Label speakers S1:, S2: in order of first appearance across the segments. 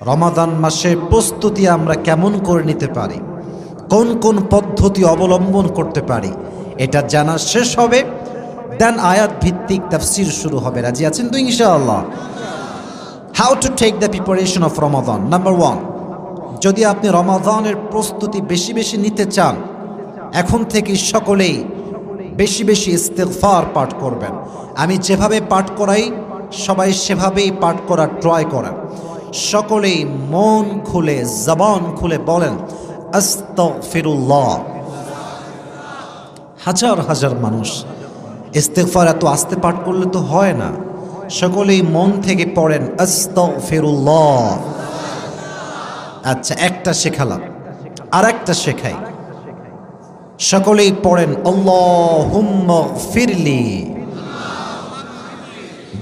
S1: রমাদান মাসের প্রস্তুতি আমরা কেমন করে নিতে পারি? কোন কোন পদ্ধতি অবলম্বন করতে পারি? এটা জানা শেষ হবে। দেন আয়াত ভিত্তিক তাফসির শুরু হবে। রাজি আছেন তো ইনশাআল্লাহ? How to take the preparation of Ramadan number one যদি আপনি রমাদানের প্রস্তুতি বেশি বেশি নিতে চান, এখন থেকে সকলেই বেশি বেশি ইস্তেগফার পাঠ করবেন। আমি যেভাবে পাঠ করাই, সবাই সেভাবেই পাঠ করার ট্রাই করেন। সকলেই মন খুলে, জবান খুলে বলেন হাজার হাজার মানুষ ইস্তেগফার এত আস্তে পাঠ করলে তো হয় না। সকলেই মন থেকে পড়েন, আস্তাগফিরুল্লাহ। আচ্ছা একটা শেখালাম আর একটা শেখাই। সকলেই পড়েন, আল্লাহুম্মা ফিরলি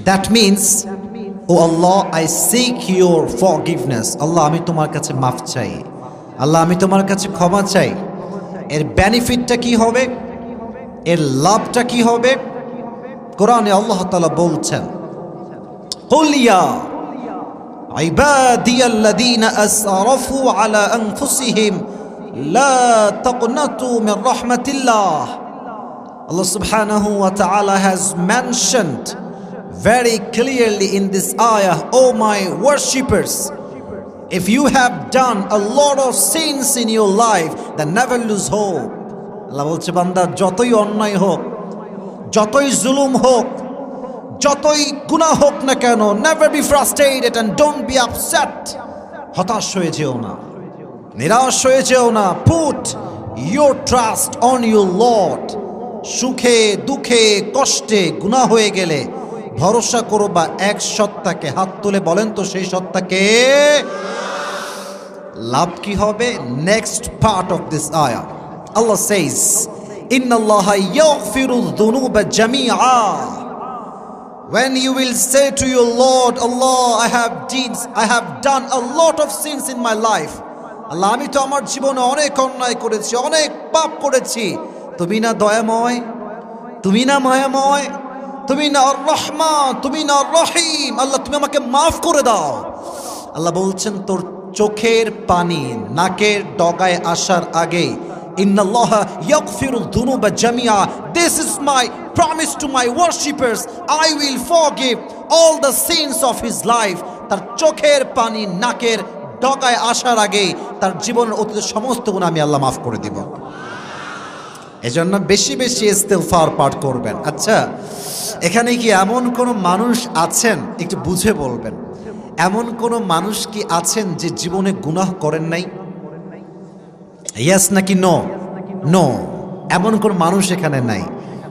S1: that means O Allah I seek your forgiveness Allah আমি তোমার কাছে মাফ চাই আল্লাহ আমি তোমার কাছে ক্ষমা চাই এর বেনিফিটটা কি হবে এর লাভটা কি হবে কোরআনে আল্লাহ তাআলা বলছেন قل يا عبادي الذين أسرفوا على أنفسهم لا تقنطوا من رحمة الله Allah subhanahu wa ta'ala has mentioned very clearly in this ayah, O oh my worshippers, if you have done a lot of sins in your life, then never lose hope. আল্লাহ বলছে বান্দা যতই অন্যায় হোক যতই জুলুম হোক যতই গুনাহ হোক না কেন never be frustrated and don't be upset হতাশ হয়ে যেও না নিরাশ হয়ে যেও না। Put your trust on your lord সুখে দুঃখে কষ্টে গুনাহ হয়ে গেলে ভরসা করো বা এক সত্তাকে হাত তুলে বলেন তো সেই সত্তাকে। লাভ কি হবে? নেক্সট পার্ট অফ দিস আয়া Allah says When you will say to your Lord, Allah, I have deeds, I have done a lot of sins in my life. Allah আমি তো আমার জীবনে অনেক অন্যায় করেছি অনেক পাপ করেছি। তুমি না দয়াময়? তুমি না মায়াময়? তুমি না আর রহমা তুমি না রহিম। আল্লাহ, তুমি আমাকে মাফ করে দাও। আল্লাহ বলছেন, তোর চোখের পানি নাকের ডগায় আসার আগে forgive তার চোখের পানি নাকের ডগায় আসার আগে, তার জীবনের অতীত সমস্ত গুণ আমি আল্লাহ মাফ করে দিব। এজন্য বেশি বেশি ইস্তেগফার পাঠ করবেন। আচ্ছা এখানে কি এমন কোনো মানুষ আছেন? একটু বুঝে বলবেন। এমন কোনো মানুষ কি আছেন যে জীবনে গুনাহ করেন নাই? ইয়াস নাকি নো নো এমন কোন মানুষ এখানে নাই।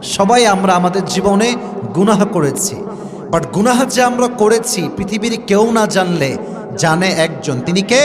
S1: সবাই আমরা আমাদের জীবনে গুনাহ করেছি। বাট গুনাহ যে আমরা করেছি, পৃথিবীর কেউ না জানলে জানে একজন। তিনি কে?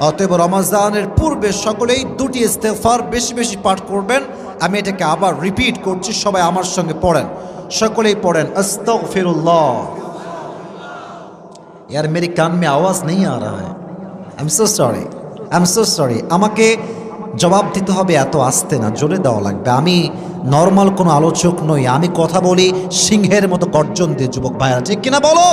S1: অতএব রমাজানের পূর্বে সকলেই দুটি ইস্তেফার বেশি বেশি পাঠ করবেন আমি এটাকে আবার রিপিট করছি সবাই আমার সঙ্গে পড়েন সকলেই পড়েন আস্তাগফিরুল্লাহ यार मेरे कान में आवाज़ नहीं आ रहा है I am so sorry I am so sorry আমাকে জবাব দিতে হবে এত আসতে না জোরে দেওয়া লাগবে আমি নর্মাল কোনো আলোচক নই আমি কথা বলি সিংহের মতো গর্জন দিয়ে যুবক ভাইরা ঠিক কিনা বলো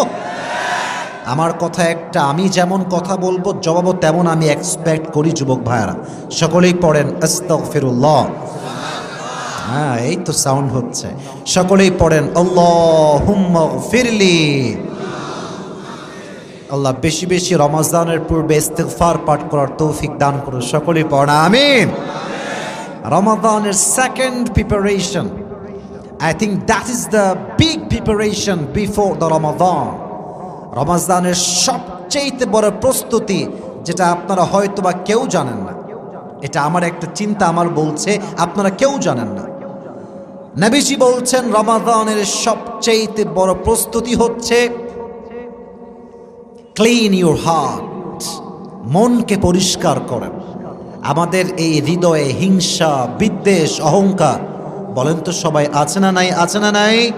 S1: আমার কথা একটা, আমি যেমন কথা বলব, জবাবও তেমন আমি এক্সপেক্ট করি, যুবক ভাইয়ারা। সকলেই পড়েন, আস্তাগফিরুল্লাহ। হ্যাঁ এই তো সাউন্ড হচ্ছে। সকলেই পড়েন ফিরলি আল্লাহ বেশি বেশি রমজানের পূর্বে ইস্তেগফার পাঠ করার তৌফিক দান করুন, সকলেই পড়া আমিন। রমাদানের second preparation I think that is the big preparation before the Ramadan রমাজানের সবচেয়ে বড় প্রস্তুতি যেটা আপনারা হয়তো বা কেউ জানেন না। এটা আমার একটা চিন্তা, আমার বলছে, আপনারা কেউ জানেন না। নবীজি বলছেন রমাদানের সবচেয়ে বড় প্রস্তুতি হচ্ছে ক্লিন ইউর হার্ট মনকে পরিষ্কার করেন। আমাদের এই হৃদয়ে হিংসা, বিদ্বেষ, অহংকার, বলেন তো সবাই, আছে না নাই, আছে না নাই?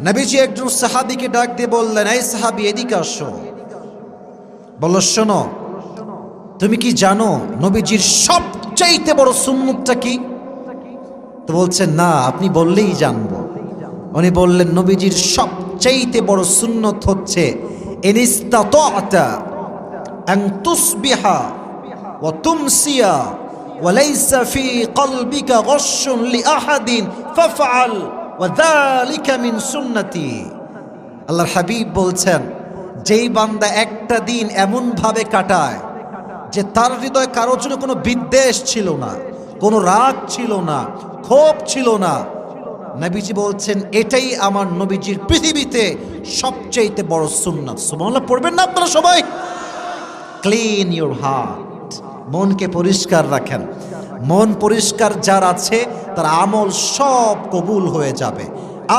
S1: নবীজি একজন সাহাবিকে ডাক দিয়ে বললেন এই সাহাবি এদিকে আসো বলল শোনো তুমি কি জানো নবীজির সবচাইতে বড় সুন্নতটা কি তো বলছেন না আপনি বললেই জানবো উনি বললেন নবীজির সবচাইতে বড় সুন্নত হচ্ছে এনিস্তাতা أن تصبح وتمسي وليس في قلبك غش لأحد فافعل মিন সুন্নতি। আল্লাহর হাবিব বলছেন, যেই বান্দা একটা দিন এমনভাবে কাটায় যে তার হৃদয় কারোর জন্য কোনো বিদ্বেষ ছিল না, কোনো রাগ ছিল না, ক্ষোভ ছিল না। নবীজি বলছেন, এটাই আমার নবীজির পৃথিবীতে সবচেয়ে বড় সুন্নত। সুবহানাল্লাহ, পড়বেন না আপনারা সবাই? ক্লিন ইউর হার্ট মনকে পরিষ্কার রাখেন। মন পরিষ্কার যার আছে তার আমল সব কবুল হয়ে যাবে।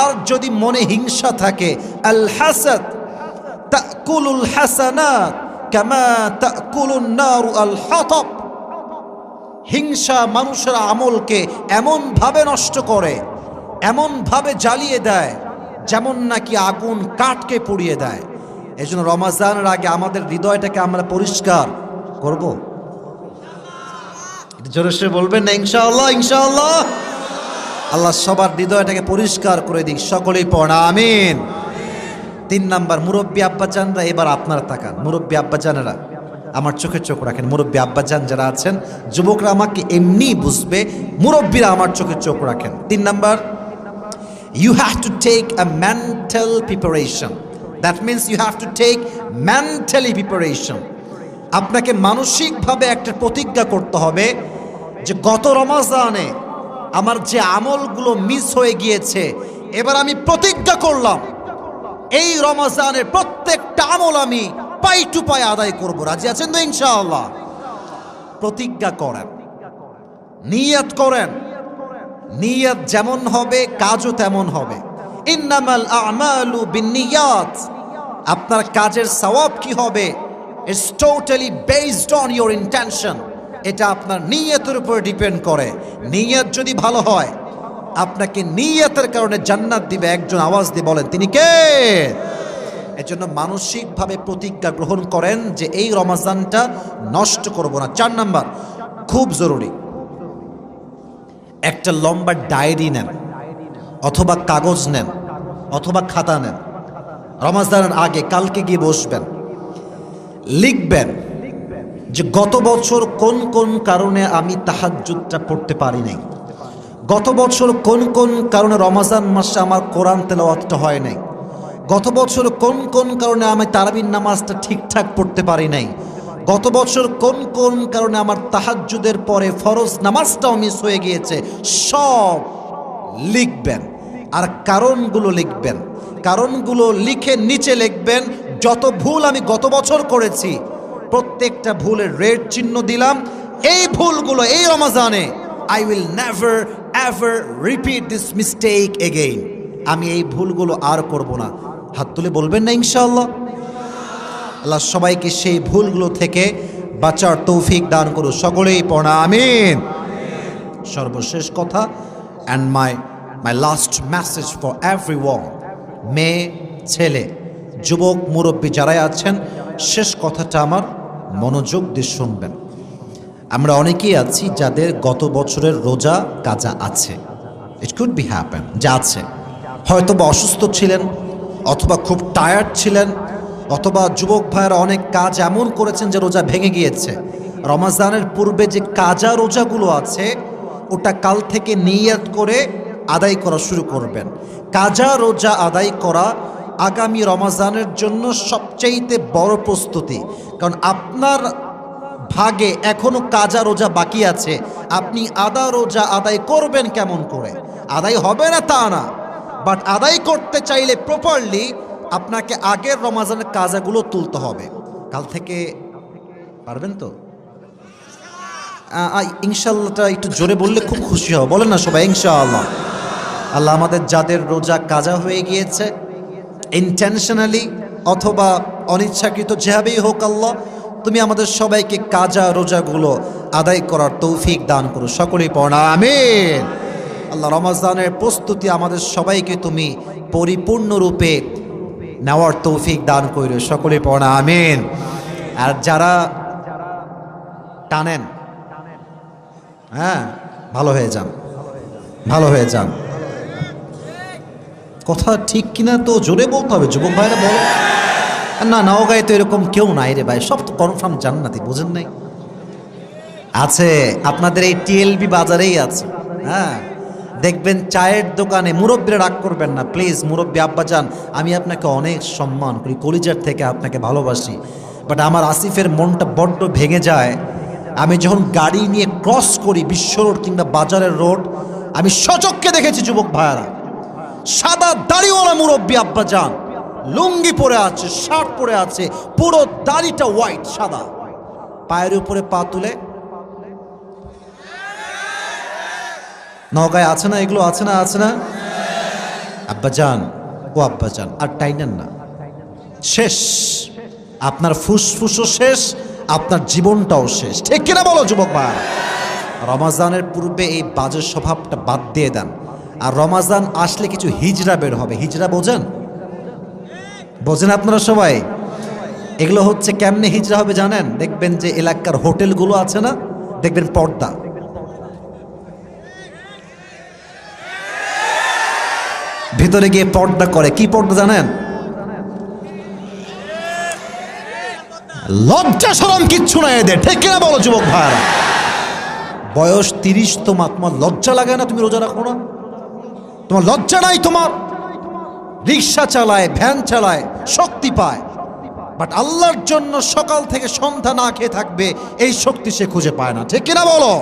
S1: আর যদি মনে হিংসা থাকে, আল হাসাদ তাকুলুল হাসানাত কামা তাকুলুন নারু আল হাতাব। হিংসা মানুষের আমলকে এমন ভাবে নষ্ট করে এমন ভাবে জ্বালিয়ে দেয়, যেমন নাকি আগুন কাঠকে পুড়িয়ে দেয়। এই জন্য রমাজানের আগে আমাদের হৃদয়টাকে আমরা পরিষ্কার করব। জোরে বলবেন না, ইনশাআল্লাহ ইনশাআল্লাহ। আল্লাহ সবার হৃদয়টাকে পরিষ্কার করে দিক, সকলেই পড়া, আমিন। তিন নাম্বার, মুরব্বী আব্বাজানরা এবার আপনারা তাকান। মুরব্বী আব্বাজানেরা, আমার চোখে চোখ রাখেন। মুরব্বী আব্বাজান যারা আছেন, যুবকরা আমাকে এমনি বুঝবে, মুরব্বীরা আমার চোখে চোখ রাখেন। তিন number, you have to take a mental preparation that means you have to take mentally preparation আপনাকে মানসিকভাবে একটা প্রতিজ্ঞা করতে হবে যে গত রমাজানে আমার যে আমলগুলো মিস হয়ে গিয়েছে, এবার আমি প্রতিজ্ঞা করলাম, এই রমাজানের প্রত্যেকটা আমল আমি পাই টু পাই আদায় করব। রাজি আছেন তো ইনশাআল্লাহ? প্রতিজ্ঞা করেন, নিয়ত করেন, নিয়ত যেমন হবে, কাজও তেমন হবে। ইন্নামাল আমালু বিন্নিয়াত আপনার কাজের সওয়াব কি হবে? It's totally based on your intention এটা আপনার নিয়তের উপর ডিপেন্ড করে। নিয়ত যদি ভালো হয়, আপনাকে নিয়তের কারণে জান্নাত দিবে একজন আওয়াজ দিয়ে বলেন, তিনি কে? এজন্য মানসিকভাবে প্রতিজ্ঞা গ্রহণ করেন যে এই রমাজানটা নষ্ট করব না। চার নাম্বার, খুব জরুরি। একটা লম্বা ডায়েরি নেন, অথবা কাগজ নেন, অথবা খাতা নেন। রমাজানের আগে কালকে গিয়ে বসবেন, লিখবেন যে গত বছর কোন কোন কারণে আমি তাহাজ্জুদটা পড়তে পারি নাই? গত বছর কোন কোন কারণে রমাজান মাসে আমার কোরআন তেলাওয়াতটা হয় নাই? গত বছর কোন কোন কারণে আমি তারাবির নামাজটা ঠিকঠাক পড়তে পারি নাই? গত বছর কোন কোন কারণে আমার তাহাজ্জুদের পরে ফরজ নামাজটাও মিস হয়ে গিয়েছে? সব লিখবেন। আর কারণগুলো লিখবেন। কারণগুলো লিখে নিচে লিখবেন। যত ভুল আমি গত বছর করেছি প্রত্যেকটা ভুলের রেড চিহ্ন দিলাম। এই ভুলগুলো এই রমাজানে I will never ever repeat this mistake again আমি এই ভুলগুলো আর করব না। হাত তুলে বলবেন না ইনশাল্লাহ আল্লাহ সবাইকে সেই ভুলগুলো থেকে বাঁচার তৌফিক দান করুন সকলেই পড়া, আমিন। সর্বশেষ কথা and my my last message for everyone মেয়ে, ছেলে, যুবক, মুরব্বী যারাই আছেন, শেষ কথাটা আমার মনোযোগ দিয়ে শুনবেন। আমরা অনেকেই আছি যাদের গত বছরের রোজা কাজা আছে। ইট কুড বি হ্যাপেন যা আছে। হয়তো বা অসুস্থ ছিলেন, অথবা খুব টায়ার্ড ছিলেন, অথবা যুবক ভাইয়েরা অনেক কাজ এমন করেছেন যে রোজা ভেঙে গিয়েছে। রমাজানের পূর্বে যে কাজা রোজাগুলো আছে, ওটা কাল থেকে নিয়াত করে আদায় করা শুরু করবেন। কাজা রোজা আদায় করা আগামী রমাজানের জন্য সবচাইতে বড় প্রস্তুতি। কারণ আপনার ভাগে এখনও কাজা রোজা বাকি আছে। আপনি আদা রোজা আদায় করবেন কেমন করে? আদায় হবে না তা না। বাট আদায় করতে চাইলে প্রপারলি আপনাকে আগের রমাজানের কাজাগুলো তুলতে হবে। কাল থেকে পারবেন তো? ইনশাল্লাহটা একটু জোরে বললে খুব খুশি হব। বলেন না সবাই, ইনশাআল্লাহ। আল্লাহ আমাদের যাদের রোজা কাজা হয়ে গিয়েছে ইন্টেনশনালি অথবা অনিচ্ছাকৃত যেভাবেই হোক আল্লাহ, তুমি আমাদের সবাইকে কাজা রোজাগুলো আদায় করার তৌফিক দান করো। সকলেই পড়া আমিন। আল্লাহ রমাজানের প্রস্তুতি আমাদের সবাইকে তুমি পরিপূর্ণরূপে নেওয়ার তৌফিক দান করো সকলে পড়া আমিন। আর যারা টানেন হ্যাঁ ভালো হয়ে যান, ভালো হয়ে যান। কথা ঠিক কিনা তো জোরে বলতে হবে, যুবক ভাইরা বলো। না নওগাঁয় তো এরকম কেউ নাই রে ভাই, সব তো কনফার্ম জান্নাতি, বোঝেন নাই? আছে, আপনাদের এই টিএলবি বাজারেই আছে হ্যাঁ? দেখবেন চায়ের দোকানে মুরব্বীরা রাগ করবেন না প্লিজ মুরব্বী, আব্বা যান, আমি আপনাকে অনেক সম্মান করি, কলিজার থেকে আপনাকে ভালোবাসি বাট আমার আসিফের মনটা বড্ড ভেঙে যায়। আমি যখন গাড়ি নিয়ে ক্রস করি, বিশ্ব রোড কিংবা বাজারের রোড, আমি সচক্ষে দেখেছি যুবক ভাইয়ারা। সাদা দাড়িওয়ালা মুরব্বী আব্বা যান। লুঙ্গি পরে আছে, শার্ট পরে আছে, পুরো দাড়িটা হোয়াইট সাদা। পায়ের উপরে পা তুলে। নগায় আছে না? এগুলো আছে না? আছে না? আব্বাজান ও আব্বাজান আর টাইনেন না। শেষ। আপনার ফুসফুসও শেষ, আপনার জীবনটাও শেষ। ঠিক কিনা বলো, যুবক ভাই? রমাজানের পূর্বে এই বাজে স্বভাবটা বাদ দিয়ে দেন। আর রমাজান আসলে কিছু হিজরা বের হবে। হিজরা বোঝেন? বোঝেন আপনারা সবাই? এগুলো হচ্ছে কেমনে হিজরা হবে জানেন? দেখবেন যে এলাকার হোটেলগুলো আছে না? দেখবেন পর্দা। ভিতরে গিয়ে পর্দা করে। কি পর্দা জানেন? লজ্জা সরম কিচ্ছু নাই এদের। ঠিক কিনা বলো, যুবক ভাইরা বয়স তিরিশ তো তোমার লজ্জা লাগে না? তুমি রোজা রাখো না? তোমার লজ্জা নাই তোমার? রিক্সা চালায়, ভ্যান চালায়, শক্তি পায়। বাট আল্লাহর জন্য সকাল থেকে সন্ধ্যা না খেয়ে থাকবে, এই শক্তি সে খুঁজে পায় না। ঠিক কিনা বলো?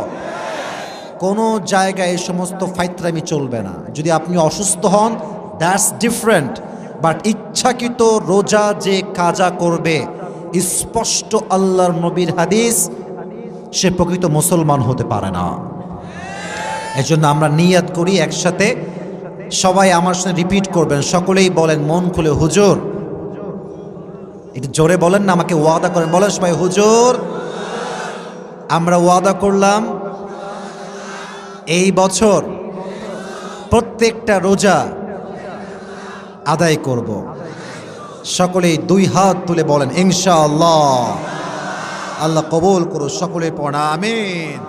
S1: কোনো জায়গায় এই সমস্ত ফাইত্রামি চলবে না। যদি আপনি অসুস্থ হন দ্যাটস ডিফারেন্ট বাট ইচ্ছাকৃত রোজা যে কাজা করবে, স্পষ্ট আল্লাহর নবীর হাদিস, সে প্রকৃত মুসলমান হতে পারে না। এজন্য আমরা নিয়াত করি একসাথে সবাই আমার সঙ্গে রিপিট করবেন। সকলেই বলেন, মন খুলে, হুজুর। একটু জোরে বলেন না, আমাকে ওয়াদা করেন। বলেন সবাই, হুজুর। আমরা ওয়াদা করলাম এই বছর প্রত্যেকটা রোজা আদায় করব। সকলেই দুই হাত তুলে বলেন, ইনশাআল্লাহ। আল্লাহ কবুল করো সকলে পড়া, আমিন।